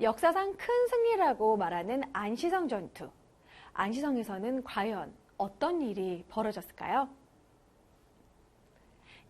역사상 큰 승리라고 말하는 안시성 전투. 안시성에서는 과연 어떤 일이 벌어졌을까요?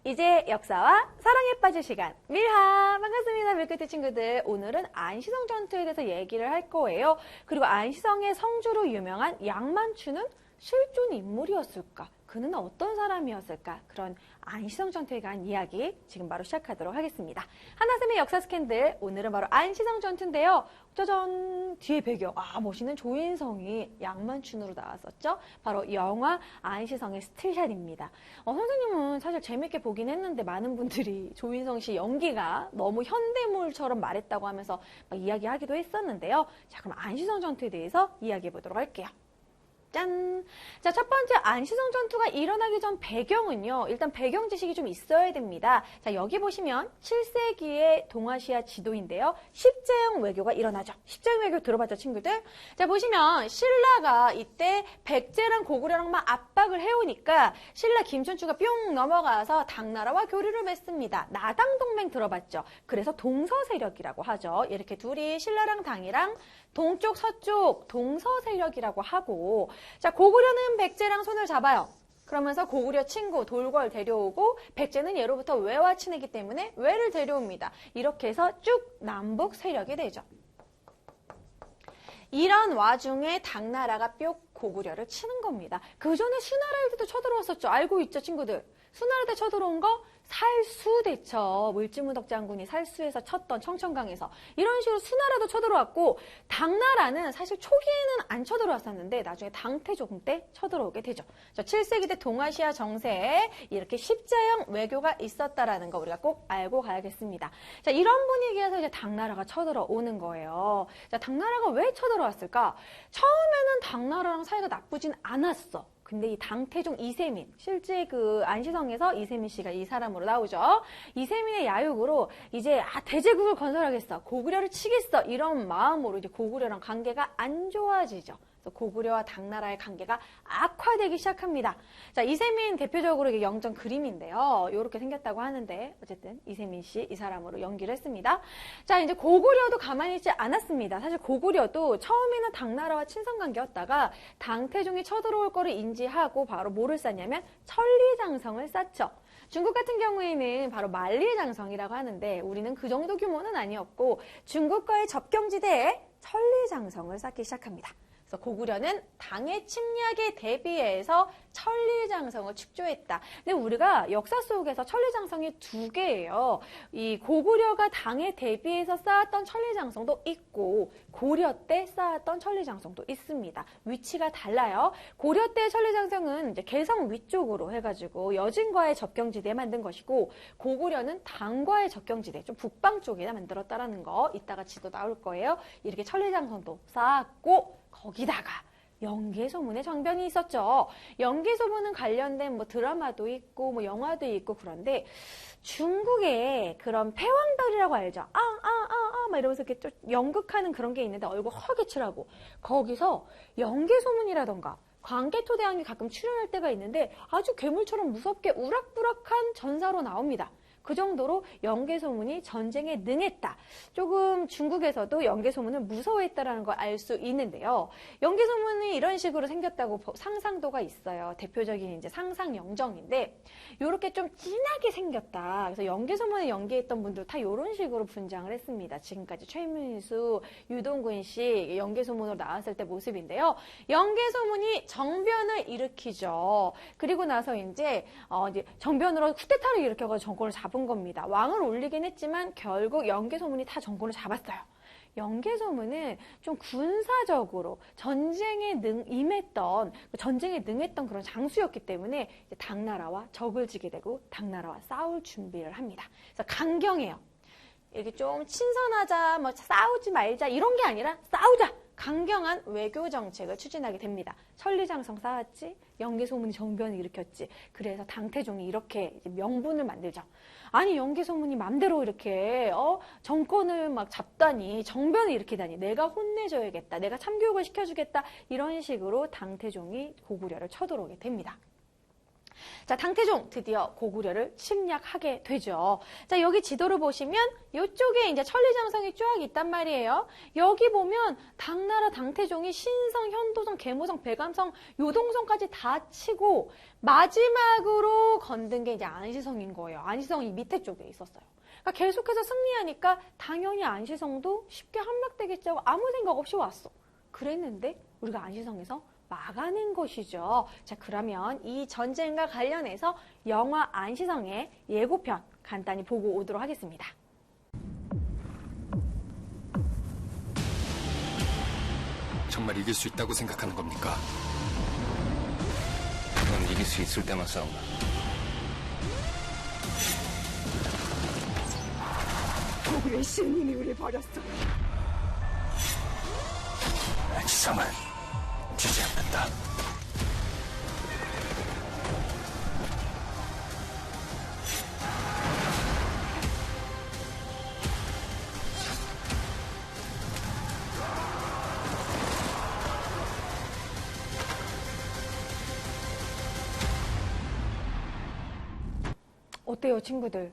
이제 역사와 사랑에 빠질 시간. 밀하! 반갑습니다. 밀크티 친구들. 오늘은 안시성 전투에 대해서 얘기를 할 거예요. 그리고 안시성의 성주로 유명한 양만추는 실존 인물이었을까? 그는 어떤 사람이었을까? 그런 안시성 전투에 관한 이야기 지금 바로 시작하도록 하겠습니다. 하나쌤의 역사 스캔들 오늘은 바로 안시성 전투인데요. 짜잔 뒤에 배경 아 멋있는 조인성이 양만춘으로 나왔었죠. 바로 영화 안시성의 스틸샷입니다. 어, 선생님은 사실 재밌게 보긴 했는데 많은 분들이 조인성 씨 연기가 너무 현대물처럼 말했다고 하면서 이야기하기도 했었는데요. 자 그럼 안시성 전투에 대해서 이야기해 보도록 할게요. 짠! 자, 첫 번째 안시성 전투가 일어나기 전 배경은요. 일단 배경 지식이 좀 있어야 됩니다. 자, 여기 보시면 7세기의 동아시아 지도인데요. 십제형 외교가 일어나죠. 십제형 외교 들어봤죠, 친구들? 자, 보시면 신라가 이때 백제랑 고구려랑 막 압박을 해오니까 신라 김춘추가 뿅 넘어가서 당나라와 교류를 맺습니다. 나당 동맹 들어봤죠? 그래서 동서 세력이라고 하죠. 이렇게 둘이 신라랑 당이랑 동쪽, 서쪽, 동서 세력이라고 하고 자, 고구려는 백제랑 손을 잡아요. 그러면서 고구려 친구 돌궐 데려오고 백제는 예로부터 외와 친하기 때문에 외를 데려옵니다. 이렇게 해서 쭉 남북 세력이 되죠. 이런 와중에 당나라가 뿅 고구려를 치는 겁니다. 그 전에 수나라에도 쳐들어왔었죠. 알고 있죠, 친구들? 수나라 때 쳐들어온 거 살수대처 물지무덕 장군이 살수에서 쳤던 청천강에서 이런 식으로 수나라도 쳐들어왔고 당나라는 사실 초기에는 안 쳐들어왔었는데 나중에 당태종 때 쳐들어오게 되죠. 7세기 때 동아시아 정세에 이렇게 십자형 외교가 있었다라는 거 우리가 꼭 알고 가야겠습니다. 자 이런 분위기에서 이제 당나라가 쳐들어오는 거예요. 자 당나라가 왜 쳐들어왔을까? 처음에는 당나라랑 사이가 나쁘진 않았어. 근데 이 당태종 이세민, 실제 그 안시성에서 이세민 씨가 이 사람으로 나오죠. 이세민의 야욕으로 이제 아 대제국을 건설하겠어, 고구려를 치겠어 이런 마음으로 이제 고구려랑 관계가 안 좋아지죠. 고구려와 당나라의 관계가 악화되기 시작합니다. 자, 이세민 대표적으로 이게 영정 그림인데요. 이렇게 생겼다고 하는데 어쨌든 이세민 씨 이 사람으로 연기를 했습니다. 자, 이제 고구려도 가만히 있지 않았습니다. 사실 고구려도 처음에는 당나라와 친선 관계였다가 당태종이 쳐들어올 거를 인지하고 바로 뭐를 쌓냐면 천리장성을 쌓죠. 중국 같은 경우에는 바로 만리장성이라고 하는데 우리는 그 정도 규모는 아니었고 중국과의 접경지대에 천리장성을 쌓기 시작합니다. 그래서 고구려는 당의 침략에 대비해서 천리장성을 축조했다. 근데 우리가 역사 속에서 천리장성이 두 개예요. 이 고구려가 당에 대비해서 쌓았던 천리장성도 있고 고려 때 쌓았던 천리장성도 있습니다. 위치가 달라요. 고려 때 천리장성은 이제 개성 위쪽으로 해가지고 여진과의 접경지대에 만든 것이고 고구려는 당과의 접경지대 좀 북방 쪽에 만들었다라는 거 이따가 지도 나올 거예요. 이렇게 천리장성도 쌓았고 거기다가 연개소문의 정변이 있었죠. 연개소문은 관련된 뭐 드라마도 있고 뭐 영화도 있고 그런데 중국에 그런 패왕별이라고 알죠. 아, 아, 아, 아, 막 이러면서 이렇게 좀 연극하는 그런 게 있는데 얼굴 허게 칠하고 거기서 연개소문이라던가 광개토대왕이 가끔 출연할 때가 있는데 아주 괴물처럼 무섭게 우락부락한 전사로 나옵니다. 그 정도로 연개 소문이 전쟁에 능했다. 조금 중국에서도 연개 소문을 무서워했다라는 걸 알 수 있는데요. 연개 소문이 이런 식으로 생겼다고 상상도가 있어요. 대표적인 이제 상상 영정인데 이렇게 좀 진하게 생겼다. 그래서 연개 소문을 연기했던 분들 다 이런 식으로 분장을 했습니다. 지금까지 최민수, 유동근 씨 연개 소문으로 나왔을 때 모습인데요. 연개 소문이 정변을 일으키죠. 그리고 나서 이제 어 이제 정변으로 쿠데타를 일으켜서 정권을 잡 잡은 겁니다. 왕을 올리긴 했지만 결국 연개소문이 다 정권을 잡았어요. 연개소문은 좀 군사적으로 전쟁에 능, 임했던, 전쟁에 능했던 그런 장수였기 때문에 당나라와 적을 지게 되고 당나라와 싸울 준비를 합니다. 그래서 강경해요. 이렇게 좀 친선하자, 뭐 싸우지 말자 이런 게 아니라 싸우자. 강경한 외교 정책을 추진하게 됩니다. 천리장성 쌓았지, 연개소문이 정변을 일으켰지. 그래서 당태종이 이렇게 명분을 만들죠. 아니 연개소문이 맘대로 이렇게 어, 정권을 막 잡다니 정변을 일으키다니 내가 혼내줘야겠다. 내가 참교육을 시켜주겠다. 이런 식으로 당태종이 고구려를 쳐들어오게 됩니다. 자, 당태종 드디어 고구려를 침략하게 되죠. 자, 여기 지도를 보시면 이쪽에 이제 천리장성이 쫙 있단 말이에요. 여기 보면 당나라 당태종이 신성, 현도성, 계모성, 배감성, 요동성까지 다 치고 마지막으로 건든 게 이제 안시성인 거예요. 안시성이 밑에 쪽에 있었어요. 그러니까 계속해서 승리하니까 당연히 안시성도 쉽게 함락되겠지 하고 아무 생각 없이 왔어. 그랬는데 우리가 안시성에서 막아낸 것이죠. 자, 그러면 이 전쟁과 관련해서 영화 안시성의 예고편 간단히 보고 오도록 하겠습니다. 정말 이길 수 있다고 생각하는 겁니까? 넌 이길 수 있을 때만 싸운다. 고구려의 신님이 우리 버렸어. 지성을 주지 않는다. 어때요, 친구들?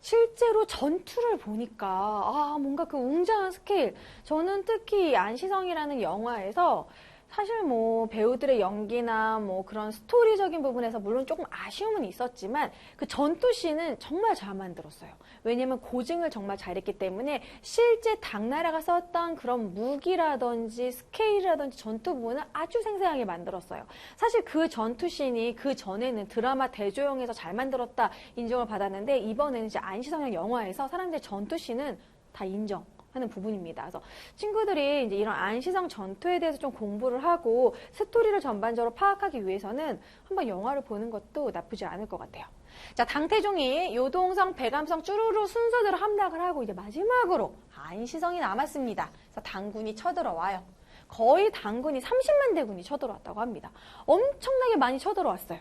실제로 전투를 보니까, 아, 뭔가 그 웅장한 스케일. 저는 특히 안시성이라는 영화에서 사실 뭐 배우들의 연기나 뭐 그런 스토리적인 부분에서 물론 조금 아쉬움은 있었지만 그 전투씬은 정말 잘 만들었어요. 왜냐면 고증을 정말 잘했기 때문에 실제 당나라가 썼던 그런 무기라든지 스케일이라든지 전투 부분을 아주 생생하게 만들었어요. 사실 그 전투씬이 그 전에는 드라마 대조영에서 잘 만들었다 인정을 받았는데 이번에는 이제 안시성의 영화에서 사람들의 전투씬은 다 인정. 하는 부분입니다. 그래서 친구들이 이제 이런 안시성 전투에 대해서 좀 공부를 하고 스토리를 전반적으로 파악하기 위해서는 한번 영화를 보는 것도 나쁘지 않을 것 같아요. 자, 당태종이 요동성, 배감성 쭈루루 순서대로 함락을 하고 이제 마지막으로 안시성이 남았습니다. 그래서 당군이 쳐들어와요. 거의 당군이 30만 대군이 쳐들어왔다고 합니다. 엄청나게 많이 쳐들어왔어요.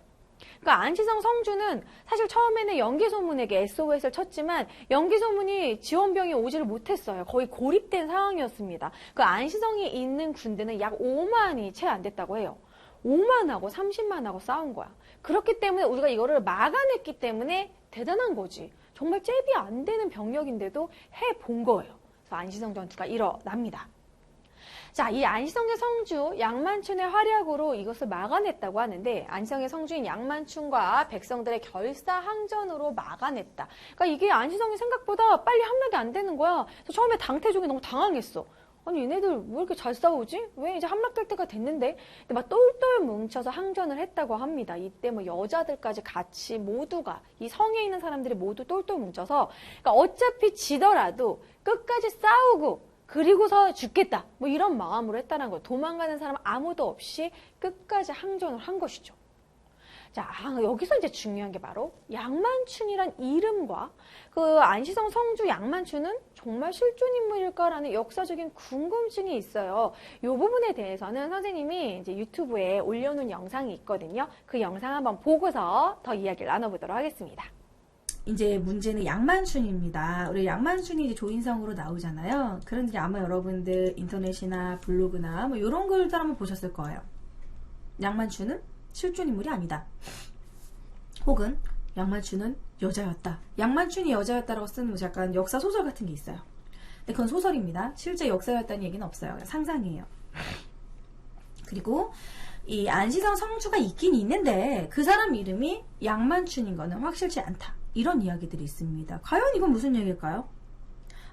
그러니까 안시성 성주는 사실 처음에는 연기소문에게 SOS를 쳤지만 연기소문이 지원병이 오지를 못했어요. 거의 고립된 상황이었습니다. 그 안시성이 있는 군대는 약 5만이 채 안 됐다고 해요. 5만하고 30만하고 싸운 거야. 그렇기 때문에 우리가 이거를 막아냈기 때문에 대단한 거지. 정말 잽이 안 되는 병력인데도 해 본 거예요. 그래서 안시성 전투가 일어납니다. 자, 이 안시성의 성주 양만춘의 활약으로 이것을 막아냈다고 하는데 안시성의 성주인 양만춘과 백성들의 결사항전으로 막아냈다. 그러니까 이게 안시성이 생각보다 빨리 함락이 안 되는 거야. 그래서 처음에 당태종이 너무 당황했어. 아니 얘네들 왜 이렇게 잘 싸우지? 왜 이제 함락될 때가 됐는데? 근데 막 똘똘 뭉쳐서 항전을 했다고 합니다. 이때 뭐 여자들까지 같이 모두가 이 성에 있는 사람들이 모두 똘똘 뭉쳐서 그러니까 어차피 지더라도 끝까지 싸우고 그리고서 죽겠다. 뭐 이런 마음으로 했다는 거예요. 도망가는 사람 아무도 없이 끝까지 항전을 한 것이죠. 자, 아, 여기서 이제 중요한 게 바로 양만춘이란 이름과 그 안시성 성주 양만춘은 정말 실존 인물일까라는 역사적인 궁금증이 있어요. 이 부분에 대해서는 선생님이 이제 유튜브에 올려놓은 영상이 있거든요. 그 영상 한번 보고서 더 이야기를 나눠보도록 하겠습니다. 이제 문제는 양만춘입니다. 우리 양만춘이 이제 조인성으로 나오잖아요. 그런데 아마 여러분들 인터넷이나 블로그나 뭐 이런 걸들 한번 보셨을 거예요. 양만춘은 실존 인물이 아니다. 혹은 양만춘은 여자였다. 양만춘이 여자였다라고 쓰는 뭐 약간 역사 소설 같은 게 있어요. 근데 그건 소설입니다. 실제 역사였다는 얘기는 없어요. 상상이에요. 그리고 이 안시성 성주가 있긴 있는데 그 사람 이름이 양만춘인 거는 확실치 않다. 이런 이야기들이 있습니다. 과연 이건 무슨 얘기일까요?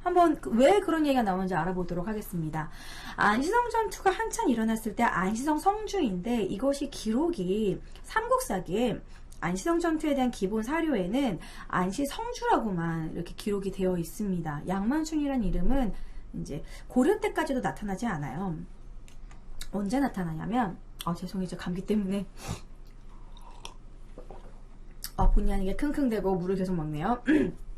한번 그- 왜 그런 얘기가 나오는지 알아보도록 하겠습니다. 안시성 전투가 한창 일어났을 때 안시성 성주인데 이것이 기록이 삼국사기에 안시성 전투에 대한 기본 사료에는 안시 성주라고만 이렇게 기록이 되어 있습니다. 양만춘이라는 이름은 이제 고려 때까지도 나타나지 않아요. 언제 나타나냐면 아 죄송해요 저 감기 때문에 아 본의 아니게 킁킁대고 물을 계속 먹네요.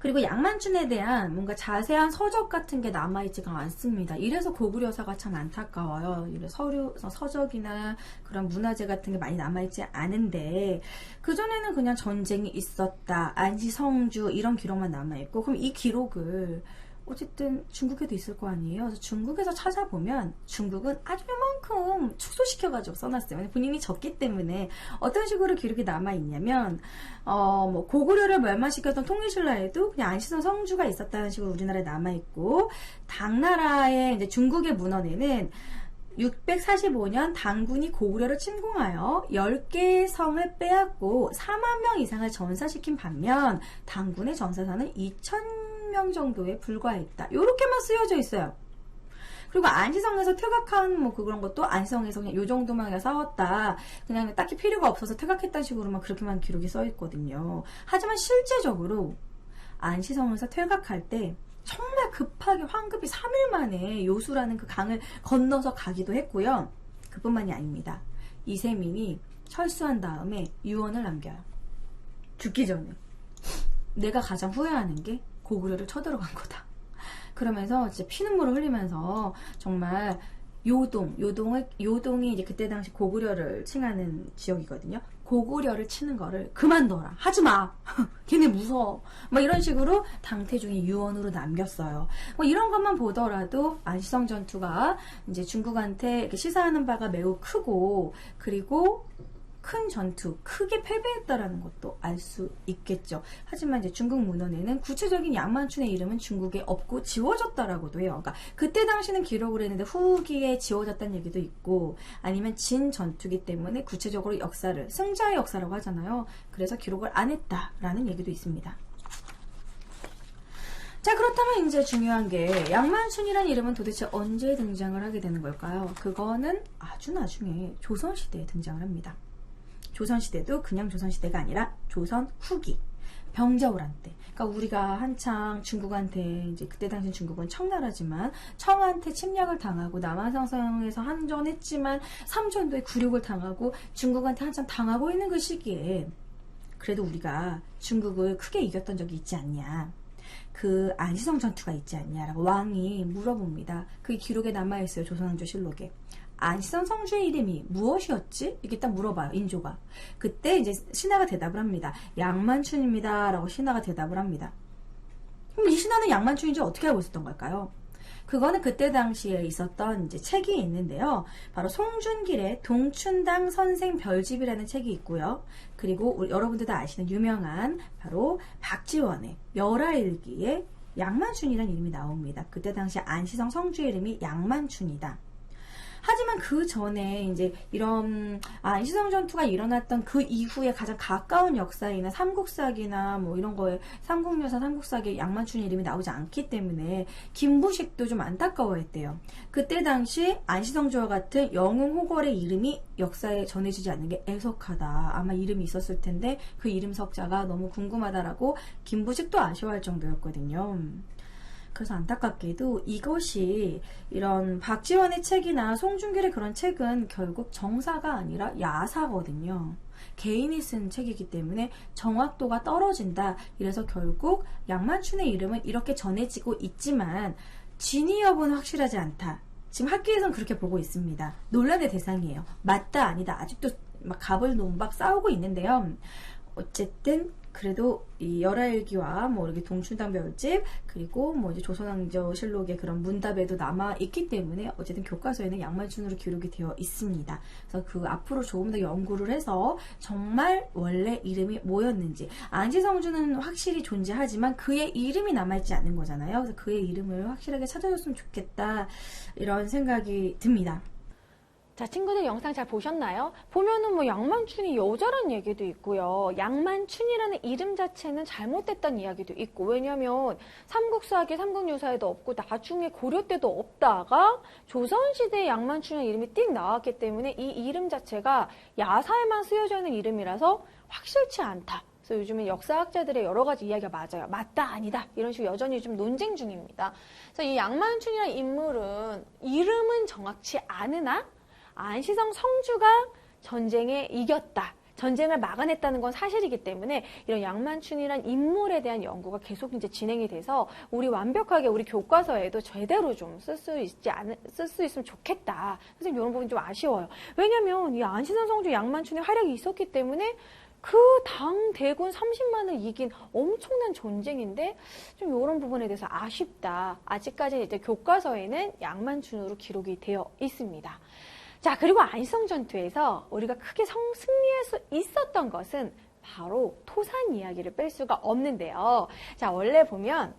그리고 양만춘에 대한 뭔가 자세한 서적 같은 게 남아있지가 않습니다. 이래서 고구려사가 참 안타까워요. 서류, 서적이나 그런 문화재 같은 게 많이 남아있지 않은데, 그전에는 그냥 전쟁이 있었다, 안시성주, 이런 기록만 남아있고, 그럼 이 기록을 어쨌든 중국에도 있을 거 아니에요. 그래서 중국에서 찾아보면 중국은 아주 이만큼 축소시켜가지고 써놨어요. 본인이 적기 때문에 어떤 식으로 기록이 남아있냐면, 어, 뭐, 고구려를 멸망시켰던 통일신라에도 그냥 안시성 성주가 있었다는 식으로 우리나라에 남아있고, 당나라의 이제 중국의 문헌에는 645년 당군이 고구려를 침공하여 10개의 성을 빼앗고 4만 명 이상을 전사시킨 반면 당군의 전사사는 2,000명 정도에 불과했다. 이렇게만 쓰여져 있어요. 그리고 안시성에서 퇴각한 뭐 그런 것도 안시성에서 그냥 요 정도만 그냥 싸웠다. 그냥 딱히 필요가 없어서 퇴각했다는 식으로만 그렇게만 기록이 써 있거든요. 하지만 실제적으로 안시성에서 퇴각할 때 정말 급하게 황급히 3일 만에 요수라는 그 강을 건너서 가기도 했고요. 그뿐만이 아닙니다. 이세민이 철수한 다음에 유언을 남겨요. 죽기 전에. 내가 가장 후회하는 게 고구려를 쳐들어간 거다. 그러면서 진짜 피눈물을 흘리면서 정말 요동, 요동을, 요동이 이제 그때 당시 고구려를 칭하는 지역이거든요. 고구려를 치는 거를 그만둬라. 하지 마. 걔네 무서워. 막 이런 식으로 당태중이 유언으로 남겼어요. 뭐 이런 것만 보더라도 안시성 전투가 이제 중국한테 시사하는 바가 매우 크고 그리고 큰 전투, 크게 패배했다라는 것도 알 수 있겠죠. 하지만 이제 중국 문헌에는 구체적인 양만춘의 이름은 중국에 없고 지워졌다라고도 해요. 그러니까 그때 당시는 기록을 했는데 후기에 지워졌다는 얘기도 있고 아니면 진 전투기 때문에 구체적으로 역사를 승자의 역사라고 하잖아요. 그래서 기록을 안 했다라는 얘기도 있습니다. 자 그렇다면 이제 중요한 게 양만춘이라는 이름은 도대체 언제 등장을 하게 되는 걸까요? 그거는 아주 나중에 조선시대에 등장을 합니다. 조선시대도 그냥 조선시대가 아니라 조선 후기 병자호란 때. 그러니까 우리가 한창 중국한테 이제 그때 당시 중국은 청나라지만 청한테 침략을 당하고 남한산성에서 한전했지만 삼전도에 굴욕을 당하고 중국한테 한참 당하고 있는 그 시기에 그래도 우리가 중국을 크게 이겼던 적이 있지 않냐. 그 안시성 전투가 있지 않냐라고 왕이 물어봅니다. 그게 기록에 남아있어요. 조선왕조 실록에. 안시성 성주의 이름이 무엇이었지? 이렇게 딱 물어봐요. 인조가. 그때 이제 신하가 대답을 합니다. 양만춘입니다. 라고 신하가 대답을 합니다. 그럼 이 신하는 양만춘인지 어떻게 알고 있었던 걸까요? 그거는 그때 당시에 있었던 이제 책이 있는데요. 바로 송준길의 동춘당 선생 별집이라는 책이 있고요. 그리고 여러분들 다 아시는 유명한 바로 박지원의 열하일기에 양만춘이라는 이름이 나옵니다. 그때 당시 안시성 성주의 이름이 양만춘이다. 하지만 그 전에 이제 이런 아, 안시성 전투가 일어났던 그 이후에 가장 가까운 역사이나 삼국사기나 뭐 이런 거에 삼국여사 삼국사기 양만춘 이름이 나오지 않기 때문에 김부식도 좀 안타까워했대요. 그때 당시 안시성조와 같은 영웅 호걸의 이름이 역사에 전해지지 않는 게 애석하다. 아마 이름이 있었을 텐데 그 이름 석자가 너무 궁금하다라고 김부식도 아쉬워할 정도였거든요. 그래서 안타깝게도 이것이 이런 박지원의 책이나 송중길의 그런 책은 결국 정사가 아니라 야사거든요. 개인이 쓴 책이기 때문에 정확도가 떨어진다. 이래서 결국 양만춘의 이름은 이렇게 전해지고 있지만 진위 여부는 확실하지 않다. 지금 학계에선 그렇게 보고 있습니다. 논란의 대상이에요. 맞다 아니다. 아직도 막 갑을 논박 싸우고 있는데요. 어쨌든 그래도 이 열하일기와 뭐 이렇게 동춘당 별집 그리고 뭐 이제 조선왕조 실록의 그런 문답에도 남아 있기 때문에 어쨌든 교과서에는 양만춘으로 기록이 되어 있습니다. 그래서 그 앞으로 조금 더 연구를 해서 정말 원래 이름이 뭐였는지 안지성주는 확실히 존재하지만 그의 이름이 남아있지 않는 거잖아요. 그래서 그의 이름을 확실하게 찾아줬으면 좋겠다 이런 생각이 듭니다. 자, 친구들 영상 잘 보셨나요? 보면은 뭐 양만춘이 여자란 얘기도 있고요. 양만춘이라는 이름 자체는 잘못됐다는 이야기도 있고. 왜냐면 삼국사기 삼국유사에도 없고 나중에 고려 때도 없다가 조선시대에 양만춘이라는 이름이 띡 나왔기 때문에 이 이름 자체가 야사에만 쓰여져 있는 이름이라서 확실치 않다. 그래서 요즘에 역사학자들의 여러 가지 이야기가 맞아요. 맞다, 아니다. 이런 식으로 여전히 좀 논쟁 중입니다. 그래서 이 양만춘이라는 인물은 이름은 정확치 않으나 안시성 성주가 전쟁에 이겼다. 전쟁을 막아냈다는 건 사실이기 때문에 이런 양만춘이란 인물에 대한 연구가 계속 이제 진행이 돼서 우리 완벽하게 우리 교과서에도 제대로 좀 쓸 수 있지 않, 쓸수 있으면 좋겠다. 선생님 이런 부분이 좀 아쉬워요. 왜냐면 이 안시성 성주 양만춘의 활약이 있었기 때문에 그 당 대군 30만을 이긴 엄청난 전쟁인데 좀 이런 부분에 대해서 아쉽다. 아직까지 이제 교과서에는 양만춘으로 기록이 되어 있습니다. 자, 그리고 안성 전투에서 우리가 크게 성, 승리할 수 있었던 것은 바로 토산 이야기를 뺄 수가 없는데요. 자, 원래 보면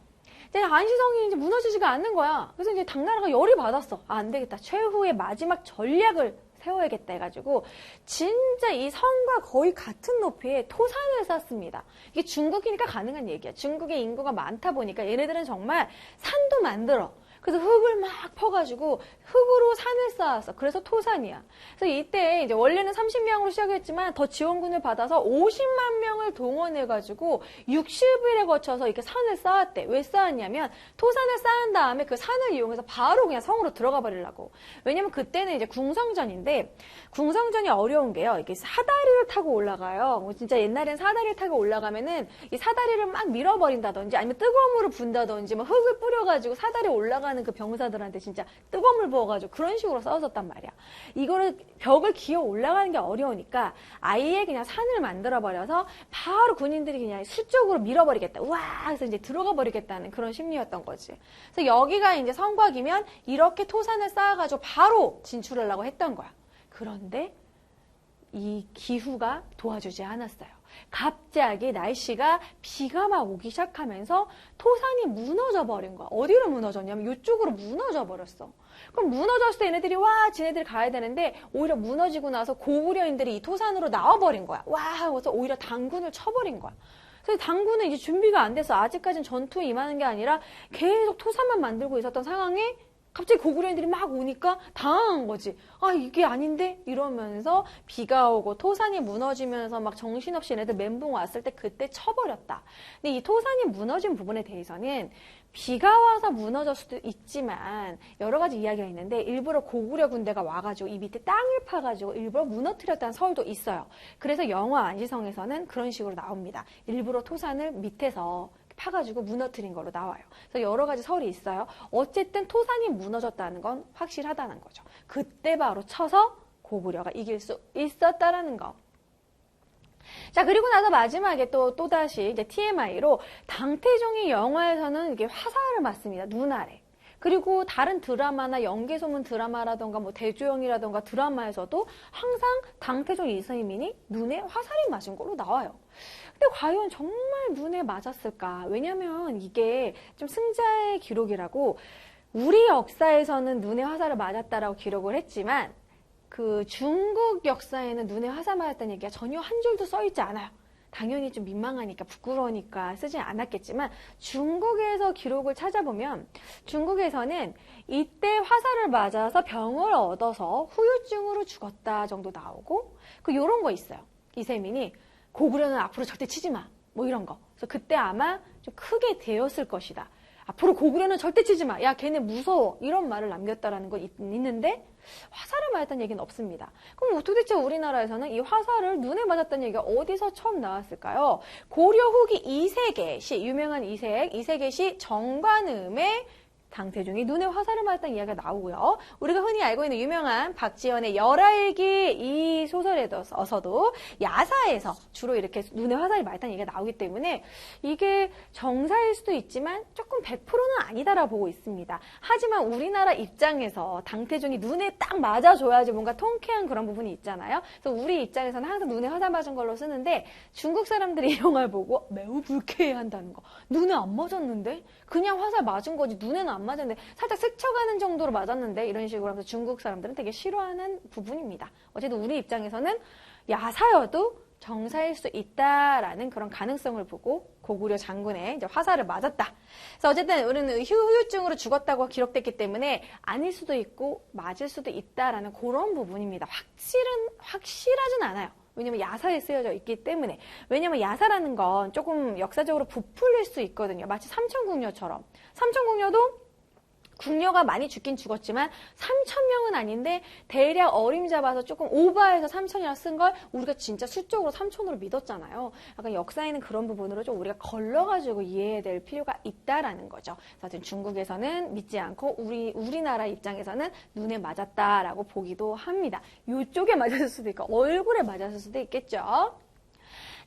이제 안시성이 이제 무너지지가 않는 거야. 그래서 이제 당나라가 열이 받았어. 아, 안 되겠다. 최후의 마지막 전략을 세워야겠다 해가지고 진짜 이 성과 거의 같은 높이의 토산을 쌓습니다. 이게 중국이니까 가능한 얘기야. 중국의 인구가 많다 보니까 얘네들은 정말 산도 만들어. 그래서 흙을 막 퍼가지고 흙으로 산을 쌓았어. 그래서 토산이야. 그래서 이때 이제 원래는 30명으로 시작했지만 더 지원군을 받아서 50만 명을 동원해가지고 60일에 거쳐서 이렇게 산을 쌓았대. 왜 쌓았냐면 토산을 쌓은 다음에 그 산을 이용해서 바로 그냥 성으로 들어가 버리려고. 왜냐면 그때는 이제 궁성전인데 궁성전이 어려운 게요. 이게 사다리를 타고 올라가요. 뭐 진짜 옛날엔 사다리를 타고 올라가면은 이 사다리를 막 밀어버린다든지 아니면 뜨거운 물을 분다든지 뭐 흙을 뿌려가지고 사다리 올라가 는 그 병사들한테 진짜 뜨거운 물 부어가지고 그런 식으로 싸웠었단 말이야. 이거를 벽을 기어 올라가는 게 어려우니까 아예 그냥 산을 만들어버려서 바로 군인들이 그냥 수적으로 밀어버리겠다. 우와! 그래서 이제 들어가 버리겠다는 그런 심리였던 거지. 그래서 여기가 이제 성곽이면 이렇게 토산을 쌓아가지고 바로 진출하려고 했던 거야. 그런데 이 기후가 도와주지 않았어요. 갑자기 날씨가 비가 막 오기 시작하면서 토산이 무너져 버린 거야. 어디로 무너졌냐면 이쪽으로 무너져 버렸어. 그럼 무너졌을 때 얘네들이 와, 지네들이 가야 되는데 오히려 무너지고 나서 고구려인들이 이 토산으로 나와버린 거야. 와, 하고서 오히려 당군을 쳐버린 거야. 그래서 당군은 이제 준비가 안 돼서 아직까지는 전투에 임하는 게 아니라 계속 토산만 만들고 있었던 상황에 갑자기 고구려인들이 막 오니까 당황한 거지. 아, 이게 아닌데? 이러면서 비가 오고 토산이 무너지면서 막 정신없이 얘네들 멘붕 왔을 때 그때 쳐버렸다. 근데 이 토산이 무너진 부분에 대해서는 비가 와서 무너질 수도 있지만 여러 가지 이야기가 있는데 일부러 고구려 군대가 와가지고 이 밑에 땅을 파가지고 일부러 무너뜨렸다는 설도 있어요. 그래서 영화 안시성에서는 그런 식으로 나옵니다. 일부러 토산을 밑에서 파가지고 무너뜨린 걸로 나와요. 그래서 여러 가지 설이 있어요. 어쨌든 토산이 무너졌다는 건 확실하다는 거죠. 그때 바로 쳐서 고구려가 이길 수 있었다라는 거. 자, 그리고 나서 마지막에 또, 또다시 이제 TMI로 당태종이 영화에서는 이게 화살을 맞습니다. 눈 아래. 그리고 다른 드라마나 연개소문 드라마라던가 뭐 대조영이라던가 드라마에서도 항상 당태종 이서희민이 눈에 화살이 맞은 걸로 나와요. 근데 과연 정말 눈에 맞았을까? 왜냐면 이게 좀 승자의 기록이라고 우리 역사에서는 눈에 화살을 맞았다라고 기록을 했지만 그 중국 역사에는 눈에 화살 맞았다는 얘기가 전혀 한 줄도 써 있지 않아요. 당연히 좀 민망하니까 부끄러우니까 쓰지 않았겠지만 중국에서 기록을 찾아보면 중국에서는 이때 화살을 맞아서 병을 얻어서 후유증으로 죽었다 정도 나오고 그 요런 거 있어요. 이세민이 고구려는 앞으로 절대 치지 마. 뭐 이런 거. 그래서 그때 아마 좀 크게 되었을 것이다. 앞으로 고구려는 절대 치지 마. 야, 걔네 무서워. 이런 말을 남겼다라는 건 있, 있는데 화살을 맞았다는 얘기는 없습니다. 그럼 도대체 우리나라에서는 이 화살을 눈에 맞았다는 얘기가 어디서 처음 나왔을까요? 고려 후기 이세계 시, 유명한 이색, 이세계 시 정관음의 당태종이 눈에 화살을 맞았다는 이야기가 나오고요. 우리가 흔히 알고 있는 유명한 박지원의 열알기 이 소설에서도 야사에서 주로 이렇게 눈에 화살이 맞았다는 얘기가 나오기 때문에 이게 정사일 수도 있지만 조금 100%는 아니다라고 보고 있습니다. 하지만 우리나라 입장에서 당태종이 눈에 딱 맞아줘야지 뭔가 통쾌한 그런 부분이 있잖아요. 그래서 우리 입장에서는 항상 눈에 화살 맞은 걸로 쓰는데 중국 사람들이 이 영화를 보고 매우 불쾌해한다는 거. 눈에 안 맞았는데? 그냥 화살 맞은 거지 눈에는 안 맞았는데 살짝 스쳐가는 정도로 맞았는데 이런 식으로 하면서 중국 사람들은 되게 싫어하는 부분입니다. 어쨌든 우리 입장에서는 야사여도 정사일 수 있다라는 그런 가능성을 보고 고구려 장군의 화살을 맞았다. 그래서 어쨌든 우리는 후유증으로 죽었다고 기록됐기 때문에 아닐 수도 있고 맞을 수도 있다라는 그런 부분입니다. 확실은 확실하진 않아요. 왜냐면 야사에 쓰여져 있기 때문에. 왜냐면 야사라는 건 조금 역사적으로 부풀릴 수 있거든요. 마치 삼천궁녀처럼. 삼천궁녀도 궁녀가 많이 죽긴 죽었지만 3천 명은 아닌데 대략 어림 잡아서 조금 오버해서 3천이라 쓴 걸 우리가 진짜 수적으로 3천으로 믿었잖아요. 약간 역사에는 그런 부분으로 좀 우리가 걸러가지고 이해해야 될 필요가 있다라는 거죠. 그래서 중국에서는 믿지 않고 우리 우리나라 입장에서는 눈에 맞았다라고 보기도 합니다. 이쪽에 맞았을 수도 있고 얼굴에 맞았을 수도 있겠죠.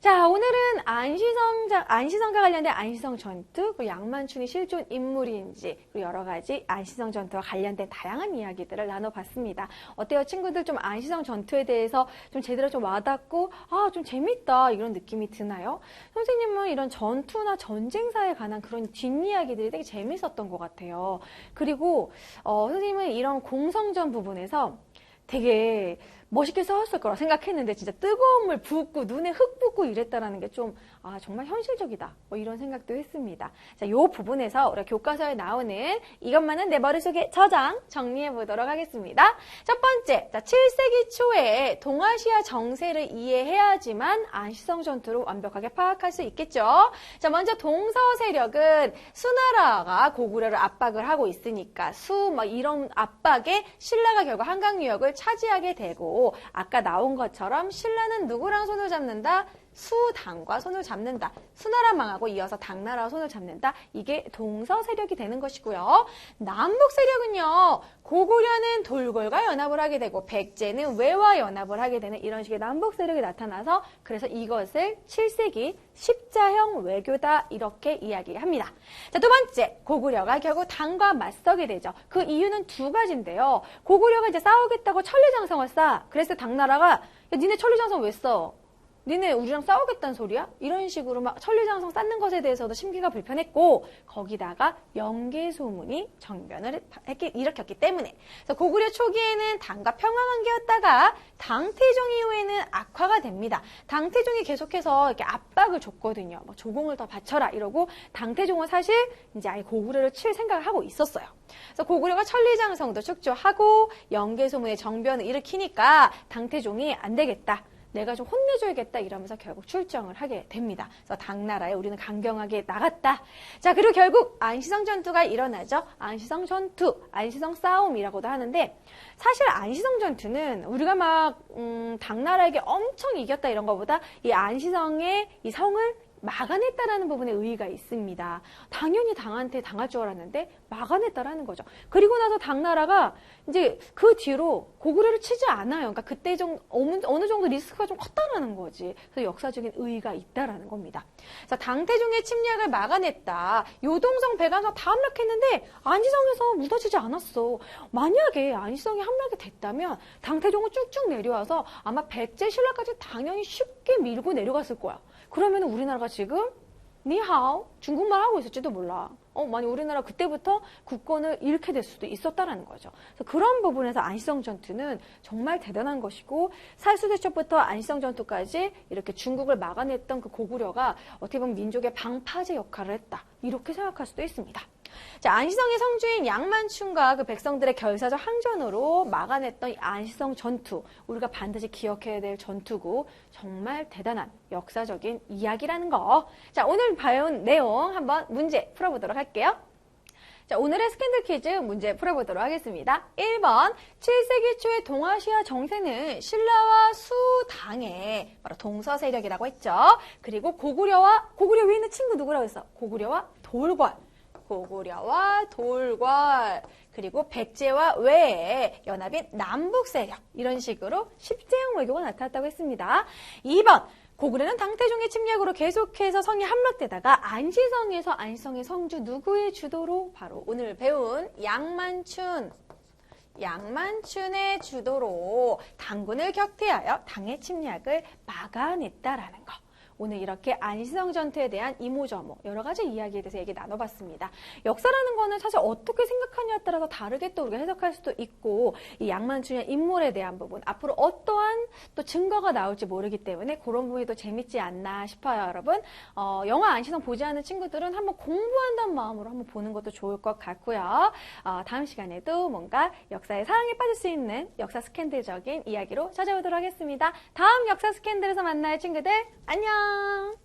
자, 오늘은 안시성자, 안시성과 관련된 안시성 전투, 그리고 양만춘이 실존 인물인지, 그리고 여러 가지 안시성 전투와 관련된 다양한 이야기들을 나눠봤습니다. 어때요, 친구들? 좀 안시성 전투에 대해서 좀 제대로 좀 와닿고, 아, 좀 재밌다, 이런 느낌이 드나요? 선생님은 이런 전투나 전쟁사에 관한 그런 뒷이야기들이 되게 재밌었던 것 같아요. 그리고, 어, 선생님은 이런 공성전 부분에서 되게 멋있게 싸웠을 거라 생각했는데 진짜 뜨거운 물 붓고 눈에 흙 붓고 이랬다라는 게 좀 아, 정말 현실적이다. 뭐 이런 생각도 했습니다. 자, 요 부분에서 우리 교과서에 나오는 이것만은 내 머릿속에 저장 정리해 보도록 하겠습니다. 첫 번째, 자, 7세기 초에 동아시아 정세를 이해해야지만 안시성 전투를 완벽하게 파악할 수 있겠죠. 자, 먼저 동서 세력은 수나라가 고구려를 압박을 하고 있으니까 수, 막 이런 압박에 신라가 결국 한강 유역을 차지하게 되고 아까 나온 것처럼 신라는 누구랑 손을 잡는다? 수당과 손을 잡는다. 수나라 망하고 이어서 당나라와 손을 잡는다. 이게 동서 세력이 되는 것이고요. 남북 세력은요. 고구려는 돌궐과 연합을 하게 되고 백제는 외와 연합을 하게 되는 이런 식의 남북 세력이 나타나서 그래서 이것을 7세기 십자형 외교다 이렇게 이야기합니다. 자, 두 번째. 고구려가 결국 당과 맞서게 되죠. 그 이유는 두 가지인데요. 고구려가 이제 싸우겠다고 천리장성을 쌓아. 그래서 당나라가 야, 니네 천리장성 왜 써? 니네 우리랑 싸우겠다는 소리야? 이런 식으로 막 천리장성 쌓는 것에 대해서도 심기가 불편했고 거기다가 영계소문이 정변을 했기, 일으켰기 때문에 그래서 고구려 초기에는 당과 평화 관계였다가 당태종 이후에는 악화가 됩니다. 당태종이 계속해서 이렇게 압박을 줬거든요. 뭐 조공을 더 바쳐라 이러고 당태종은 사실 이제 아예 고구려를 칠 생각을 하고 있었어요. 그래서 고구려가 천리장성도 축조하고 영계소문의 정변을 일으키니까 당태종이 안 되겠다. 내가 좀 혼내줘야겠다 이러면서 결국 출정을 하게 됩니다. 그래서 당나라에 우리는 강경하게 나갔다. 자 그리고 결국 안시성 전투가 일어나죠. 안시성 전투, 안시성 싸움이라고도 하는데 사실 안시성 전투는 우리가 막 음, 당나라에게 엄청 이겼다 이런 것보다 이 안시성의 이 성을 막아냈다라는 부분에 의의가 있습니다. 당연히 당한테 당할 줄 알았는데 막아냈다라는 거죠. 그리고 나서 당나라가 이제 그 뒤로 고구려를 치지 않아요. 그러니까 그때 좀 어느, 정도 리스크가 좀 컸다라는 거지. 그래서 역사적인 의의가 있다라는 겁니다. 자, 당태종의 침략을 막아냈다. 요동성, 백안성 다 함락했는데 안시성에서 묻어지지 않았어. 만약에 안시성이 함락이 됐다면 당태종은 쭉쭉 내려와서 아마 백제 신라까지 당연히 쉽게 밀고 내려갔을 거야. 그러면 우리나라가 지금 니하오 중국말 하고 있을지도 몰라. 어, 만약 우리나라 그때부터 국권을 잃게 될 수도 있었다라는 거죠. 그런 부분에서 안시성 전투는 정말 대단한 것이고 살수대첩부터 안시성 전투까지 이렇게 중국을 막아냈던 그 고구려가 어떻게 보면 민족의 방파제 역할을 했다. 이렇게 생각할 수도 있습니다. 자, 안시성의 성주인 양만춘과 그 백성들의 결사적 항전으로 막아냈던 이 안시성 전투. 우리가 반드시 기억해야 될 전투고 정말 대단한 역사적인 이야기라는 거. 자, 오늘 배운 내용 한번 문제 풀어보도록 할게요. 자, 오늘의 스캔들 퀴즈 문제 풀어보도록 하겠습니다. 1번, 7세기 초의 동아시아 정세는 신라와 수당의 바로 동서 세력이라고 했죠. 그리고 고구려와, 고구려 위에 있는 친구 누구라고 했어? 고구려와 돌궐. 고구려와 돌궐. 그리고 백제와 외의 연합인 남북 세력. 이런 식으로 십제형 외교가 나타났다고 했습니다. 2번, 고구려는 당태종의 침략으로 계속해서 성이 함락되다가 안시성에서 안시성의 성주 누구의 주도로 바로 오늘 배운 양만춘 양만춘의 주도로 당군을 격퇴하여 당의 침략을 막아냈다라는 거. 오늘 이렇게 안시성 전투에 대한 이모저모 여러 가지 이야기에 대해서 얘기 나눠봤습니다. 역사라는 거는 사실 어떻게 생각하냐에 따라서 다르게 또 우리가 해석할 수도 있고 이 양만춘의 인물에 대한 부분 앞으로 어떠한 또 증거가 나올지 모르기 때문에 그런 부분이 또 재밌지 않나 싶어요, 여러분. 어, 영화 안시성 보지 않은 친구들은 한번 공부한다는 마음으로 한번 보는 것도 좋을 것 같고요. 어, 다음 시간에도 뭔가 역사의 사랑에 빠질 수 있는 역사 스캔들적인 이야기로 찾아오도록 하겠습니다. 다음 역사 스캔들에서 만나요, 친구들. 안녕! 啊